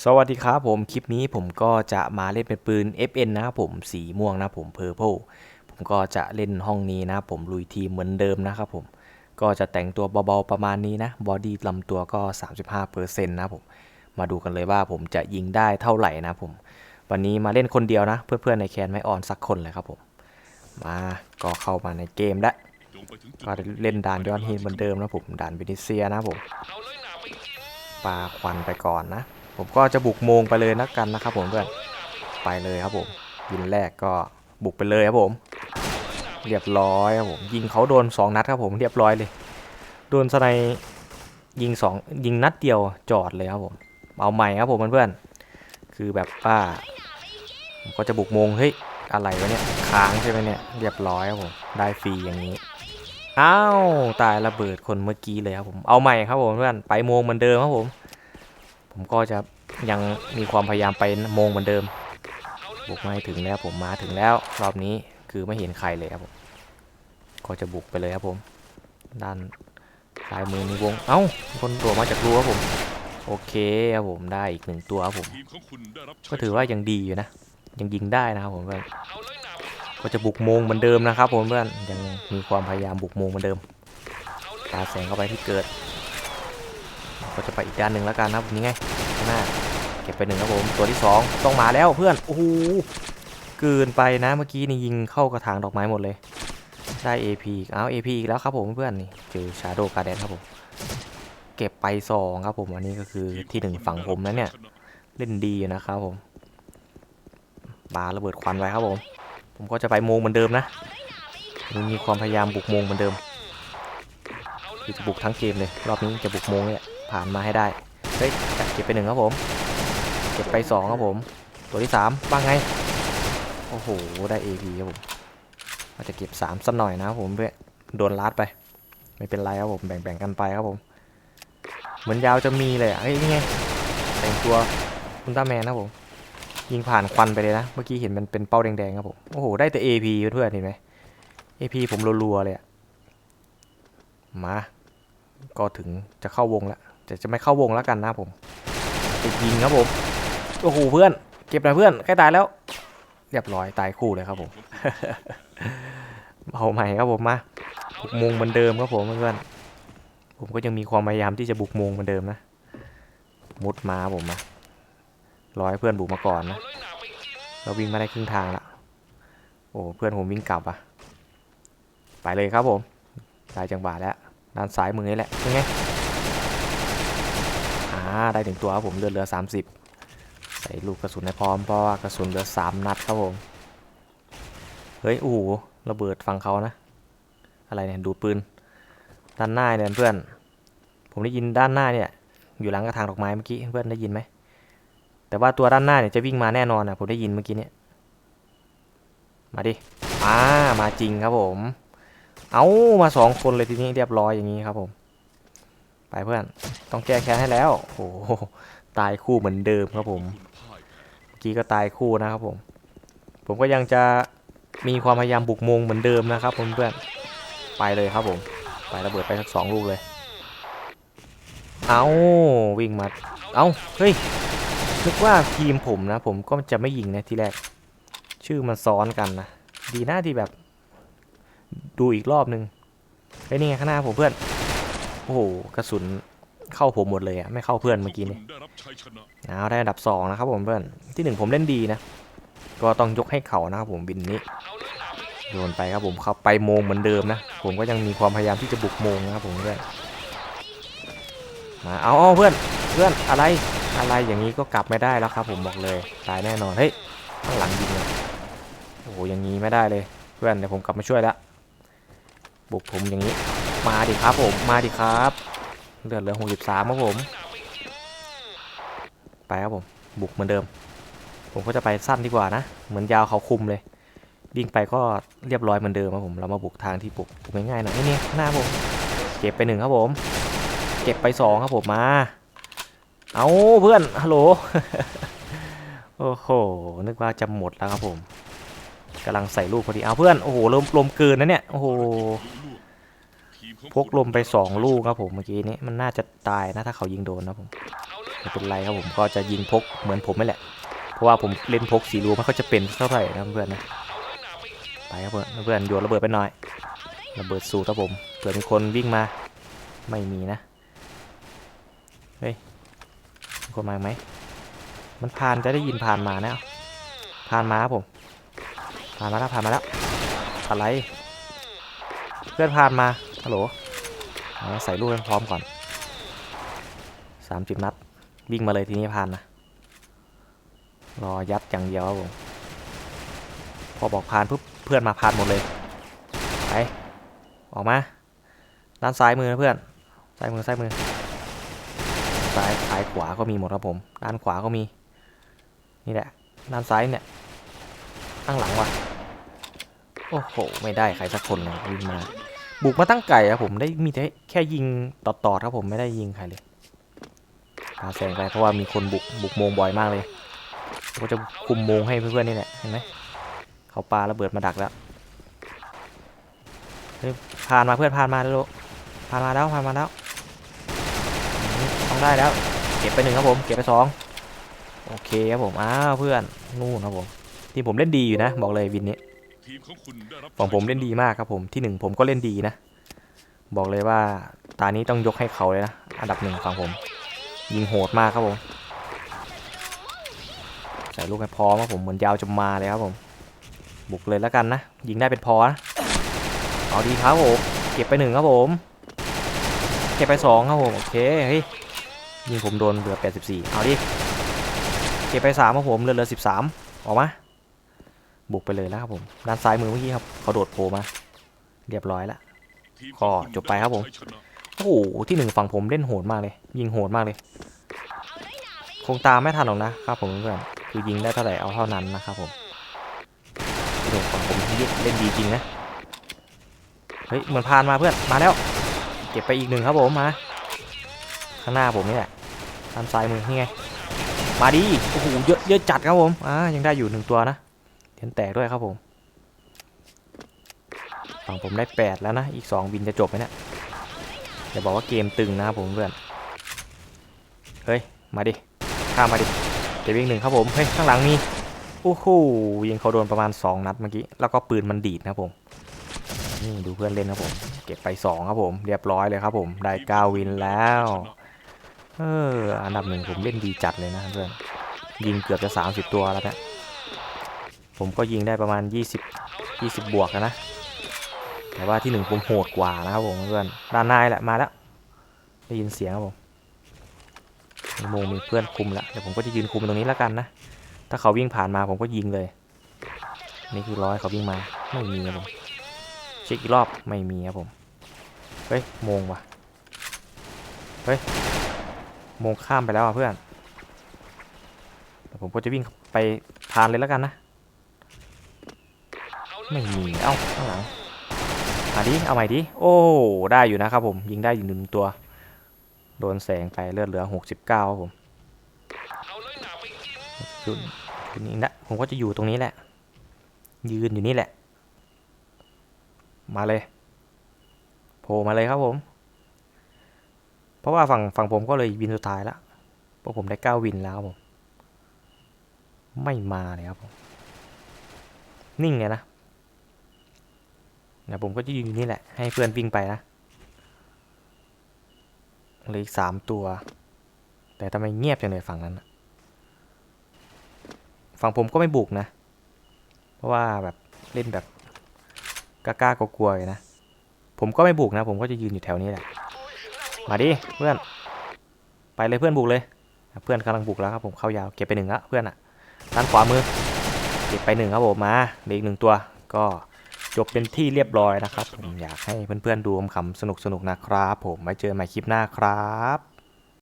สวัสดีครับผมคลิปนี้ผมก็จะมาเล่นเป็นปืน FN นะครับผมสีม่วงนะผม Purple ผมก็จะเล่นห้องนี้นะผมลุยทีมเหมือนเดิมนะครับผมก็จะแต่งตัวเบาๆประมาณนี้นะบอดี้ลำตัวก็ 35%นะครับผมมาดูกันเลยว่าผมจะยิงได้เท่าไหร่นะผม วันนี้มาเล่นคนเดียวนะ เพื่อนๆในแคนไม่ออนสักคนเลยครับผม มาก็เข้ามาในเกมแล้วก็เล่นด่านย้อนฮีนเหมือนเดิมนะผมด่านเวนิเซียนะผมปาควันไปก่อนนะ ผมก็จะบุกโมงไปเลยนะกันนะครับผมเพื่อนไปเลยครับผมยิงแรกก็บุกไปเลยครับผม เรียบร้อยครับผมยิงเขาโดน 2 นัดครับผมเรียบร้อยเลย โดนสไนยิงสองยิงนัดเดียวจอดเลยครับผมเอาใหม่ครับผมเพื่อนๆคือแบบว่าผมก็จะบุกโมงเฮ้ยอะไรวะเนี่ยค้างใช่ไหมเนี่ยเรียบร้อยครับผมได้ฟรีอย่างนี้อ้าวตายระเบิดคนเมื่อกี้เลยครับผมเอาใหม่ครับผมเพื่อนไปโมงเหมือนเดิมครับผม ผมก็จะยังมีความพยายามไปโมงเหมือนเดิมบุกมาถึงแล้วผมมาถึงแล้วรอบนี้คือไม่เห็นใครเลยครับผมก็จะบุกไปเลยครับผม ด้านซ้ายมือมีวง เอ้าคนโดดมาจากรูครับผม โอเคครับผมได้อีกหนึ่งตัวครับผม ก็ถือว่ายังดีอยู่นะ ยังยิงได้นะครับผมเพื่อนก็จะบุกโมงเหมือนเดิมนะครับผมเพื่อนยังมีความพยายามบุกโมงเหมือนเดิมตาแสงเข้าไปที่เกิด จะไปอีกด้านหนึ่งแล้วกันนะครับนี่ไงข้างหน้าเก็บไปหนึ่งครับผมตัวที่สองต้องมาแล้วเพื่อนโอ้โหเกินไปนะเมื่อกี้นี่ยิงเข้ากระถางดอกไม้หมดเลย ได้ AP อีกเอา AP อีกแล้วครับผมเพื่อนนี่เจอชาโดการ์เดนครับผมเก็บไปสองครับผมอันนี้ก็คือที่หนึ่งฝั่งผมนะเนี่ยเล่นดีนะครับผมปาระเบิดควันไว้ครับผม ผมก็จะไปโมงเหมือนเดิมนะมีความพยายามบุกโมงเหมือนเดิมคือจะบุกทั้งเกมเลย รอบนี้จะบุกโมงเนี่ย ผ่านมาให้ได้ เฮ้ยจัดเก็บไปหนึ่งครับผม เก็บไปสองครับผม ตัวที่สามบ้างไง โอ้โห ได้ AP ครับผมอาจจะเก็บสามสักหน่อยนะครับผมเพื่อโดนลัดไป ไม่เป็นไรครับผม แบ่งๆกันไปครับผม เหมือนยาวจะมีเลยอะเฮ้ยนี่ไง แต่งตัวคุณต้าแมนนะผม ยิงผ่านควันไปเลยนะ เมื่อกี้เห็นมันเป็นเป้าแดงๆครับผม โอ้โห ได้แต่ AP เพื่อนเห็นไหม AP ผมรัวๆเลยอะมา ก็ถึงจะเข้าวงแล้ว แต่จะไม่เข้าวงแล้วกันนะผมจะยิงครับผมโอ้โหเพื่อน เก็บหน่อยเพื่อนใกล้ตายแล้วเรียบร้อยตายคู่เลยครับผมเอาใหม่ครับผมมาบุกโมงเหมือนเดิมครับผมเพื่อนผมก็ยังมีความพยายามที่จะบุกโมงเหมือนเดิมนะมุดมาผมมารอให้เพื่อนบุกมาก่อนนะเราวิ่งมาได้ครึ่งทางละโอ้เพื่อนผมวิ่งกลับอะไปเลยครับผมได้จังหวะแล้วด้านซ้ายมือนี่แหละเป็นไง ได้ถึงตัวครับผมเลือดเหลือ 30 ใส่ลูกกระสุนให้พร้อมเพราะว่ากระสุนเหลือ 3 นัดครับผม เฮ้ยโอ้โหระเบิดฟังเขานะ อะไรเนี่ยดูปืน ด้านหน้าเนี่ยเพื่อน ผมได้ยินด้านหน้าเนี่ย อยู่หลังกระถางดอกไม้เมื่อกี้เพื่อนได้ยินไหมแต่ว่าตัวด้านหน้าเนี่ยจะวิ่งมาแน่นอนนะผมได้ยินเมื่อกี้เนี่ยมาดิมามาจริงครับผม เอามาสองคนเลยทีนี้เรียบร้อยอย่างนี้ครับผม ไปเพื่อน ต้องแก้แค้นให้แล้ว โอ้โห ตายคู่เหมือนเดิมครับผมเมื่อกี้ก็ตายคู่นะครับผม ผมก็ยังจะมีความพยายามบุกมงเหมือนเดิมนะครับผมเพื่อน ไปเลยครับผม ไประเบิดไปสักสองลูกเลย เอาวิ่งมา เอาเฮ้ย นึกว่าทีมผมนะ ผมก็จะไม่ยิงนะทีแรก ชื่อมันซ้อนกันนะ ดีหน้าที่แบบ ดูอีกรอบนึงไอ้นี่ไงข้างหน้าผมเพื่อน โอ้โหกระสุนเข้าผมหมดเลยอะไม่เข้าเพื่อนเมื่อกี้นี่คุณได้รับชัยชนะเอาได้อันดับ 2 นะครับผมเพื่อนที่ 1 ผมเล่นดีนะ ก็ต้องยกให้เขานะครับผมบินนี้โยนไปครับผมเข้าไปโมงเหมือนเดิมนะ ผมก็ยังมีความพยายามที่จะบุกโมงนะครับผมเพื่อนมาเอาเอาเพื่อนเพื่อนอะไรอะไรอย่างนี้ก็กลับไม่ได้แล้วครับผมบอกเลยตายแน่นอนเฮ้ยข้างหลังยิงเลยโอ้โหอย่างนี้ไม่ได้เลย เพื่อนเดี๋ยวผมกลับมาช่วยแล้วบุกผมอย่างนี้ มาดิครับผม มาดิครับเลือดเหลือ63ครับผม ไปครับผม บุกเหมือนเดิม ผมก็จะไปสั้นดีกว่านะ เหมือนยาวเขาคุมเลย วิ่งไปก็เรียบร้อยเหมือนเดิมครับผม เรามาบุกทางที่บุกบุกง่ายๆหน่อยนี่หน้าผม เก็บไปหนึ่งครับผม เก็บไปสองครับผมมา เอาเพื่อน ฮัลโหล โอ้โห นึกว่าจะหมดแล้วครับผมกำลังใส่ลูกพอดี เอาเพื่อน โอ้โหลมลมเกินนะเนี่ย โอ้โห พกลมไปสองลูกครับผมเมื่อกี้นี้มันน่าจะตายนะถ้าเขายิงโดนนะผมไม่เป็นไรครับผมก็จะยิงพกเหมือนผมนี่แหละ เพราะว่าผมเล่นพกสีรูไม่ค่อยจะเป็นเท่าไหร่นะเพื่อนนะไปครับเพื่อนเพื่อนโยนระเบิดไปหน่อยระเบิดสูตรครับผมเผื่อมีคนวิ่งมาไม่มีนะเฮ้ยมีคนมาไหมมันผ่านจะได้ยินผ่านมานะผ่านมาครับผมผ่านมาแล้วผ่านมาแล้วอะไรเพื่อนผ่านมา ฮัลโหลเอาใส่ลูกให้พร้อมก่อนสามสิบนัด วิ่งมาเลยทีนี้ผ่านนะ รอยัดอย่างเดียวครับผม พอบอกผ่านปุ๊บเพื่อนมาผ่านหมดเลย ไป ออกมา ด้านซ้ายมือนะเพื่อน ซ้ายมือ ซ้ายมือ ซ้ายซ้ายขวาก็มีหมดครับผม ด้านขวาก็มี นี่แหละ ด้านซ้ายเนี่ยข้างหลังว่ะ โอ้โห ไม่ได้ใครสักคนเลยวิ่งมา บุกมาตั้งไก่ครับผมได้มีแต่แค่ยิงต่อๆครับผมไม่ได้ยิงใครเลยพาแซงไปเพราะว่ามีคนบุกบุกโมงบ่อยมากเลยก็จะคุมโมงให้เพื่อนๆนี่แหละเห็นไหมเขาปาระเบิดมาดักแล้วผ่านมาเพื่อนผ่านมาแล้วผ่านมาแล้วผ่านมาแล้วต้องได้แล้ว เก็บไปหนึ่งครับผมเก็บไปสองโอเคครับผมอ้าวเพื่อนนู่นครับผมทีมผมเล่นดีอยู่นะ บอกเลยวินนี้ ของคุณได้รับฝั่งผมเล่นดีมากครับผมที่หนึ่งผมก็เล่นดีนะ บอกเลยว่าตานี้ต้องยกให้เขาเลยนะอันดับหนึ่งฝั่งผม ยิงโหดมากครับผมใส่ลูกให้พร้อมครับผมเหมือนยาวจะมาเลยครับผม บุกเลยแล้วกันนะ ยิงได้เป็นพอนะเอาดีครับผมเก็บไปหนึ่งครับผมเก็บไปสองครับผมโอเคเฮ้ยยิงผมโดนเหลือ84เอาดิเก็บไปสามครับผมเหลือเหลือ13ออกมา บุกไปเลยแล้วครับผมด้านซ้ายมือเมื่อกี้ครับเขาโดดโผล่มาเรียบร้อยแล้วทีมก็จบไปครับผมโอ้โหที่หนึ่งฝั่งผมเล่นโหดมากเลย ยิงโหดมากเลยคงตามไม่ทันหรอกนะครับผมเพื่อนคือยิงได้เท่าไหร่เอาเท่านั้นนะครับผมที่หนึ่งฝั่งผมเล่นดีจริงนะเฮ้ยเหมือนพานมาเพื่อนมาแล้วเก็บไปอีกหนึ่งครับผมมาข้างหน้าผมนี่แหละด้านซ้ายมือนี่ไงมาดีโอ้โหเยอะเยอะจัดครับผมอ่ายังได้อยู่หนึ่งตัวนะ ยนแตกด้วยครับผมฝั่งผมได้แปดแล้วนะ อีกสองบินจะจบไหมเนี่ยอย่าบอกว่าเกมตึงนะครับผมเพื่อน เฮ้ย มาดิ ข้ามาดิเดี๋ยววิ่งหนึ่งครับผม เฮ้ย ข้างหลังมีโอ้โหยิงเขาโดนประมาณ 2 นัดเมื่อกี้ แล้วก็ปืนมันดีดนะผม นี่ดูเพื่อนเล่นครับผม เก็บไป 2 ครับผม เรียบร้อยเลยครับผม ได้9วินแล้ว เออ อันดับหนึ่งผมเล่นดีจัดเลยนะเพื่อน ยิงเกือบจะ 30 ตัวแล้วเนี่ย ผมก็ยิงได้ประมาณ 20 20 บวกนะ แต่ว่าที่หนึ่งผมโหดกว่านะครับผมเพื่อนด้านในแหละมาแล้วได้ยินเสียงครับผมมีโมงมีเพื่อนคุมแล้วเดี๋ยวผมก็จะยืนคุมตรงนี้แล้วกันนะ ถ้าเขาวิ่งผ่านมาผมก็ยิงเลย นี่คือร้อยเขาวิ่งมาไม่มีครับผมเช็คอีกรอบไม่มีครับผมเฮ้ยโมงว่ะเฮ้ยโมงข้ามไปแล้วอะเพื่อนผมก็จะวิ่งไปผ่านเลยแล้วกันนะ ไม่มี เอ้าข้างหลังมาดิเอาใหม่ดิ โอ้ ได้อยู่นะครับผม ยิงได้อยู่หนึ่งตัว โดนแสงไปเลือดเหลือ 69ครับผมอยู่อยู่นี่นะ ผมก็จะอยู่ตรงนี้แหละ ยืนอยู่นี่แหละ มาเลย โผล่มาเลยครับผม เพราะว่าฝั่งฝั่งผมก็เลยวินสุดท้ายแล้วเพราะผมได้9วินแล้วครับผม ไม่มาเลยครับผม นิ่งไงนะ เดี๋ยวผมก็จะยืนอยู่นี่แหละ ให้เพื่อนวิ่งไปนะเหลืออีกสามตัว แต่ทำไมเงียบจังเลยฝั่งนั้นฝั่งผมก็ไม่บุกนะ เพราะว่าแบบเล่นแบบกล้าๆกลัวๆนะ ผมก็ไม่บุกนะ ผมก็จะยืนอยู่แถวนี้แหละ มาดิเพื่อน ไปเลยเพื่อนบุกเลย เพื่อนกำลังบุกแล้วครับผมเข้ายาวเก็บไปหนึ่งละเพื่อนอะด้านขวามือ เก็บไปหนึ่งครับผมมาเหลืออีกหนึ่งตัวก็ จบเป็นที่เรียบร้อยนะครับ ผมอยากให้เพื่อนๆดูคำสนุกๆนะครับ ผมไว้เจอใหม่คลิปหน้าครับ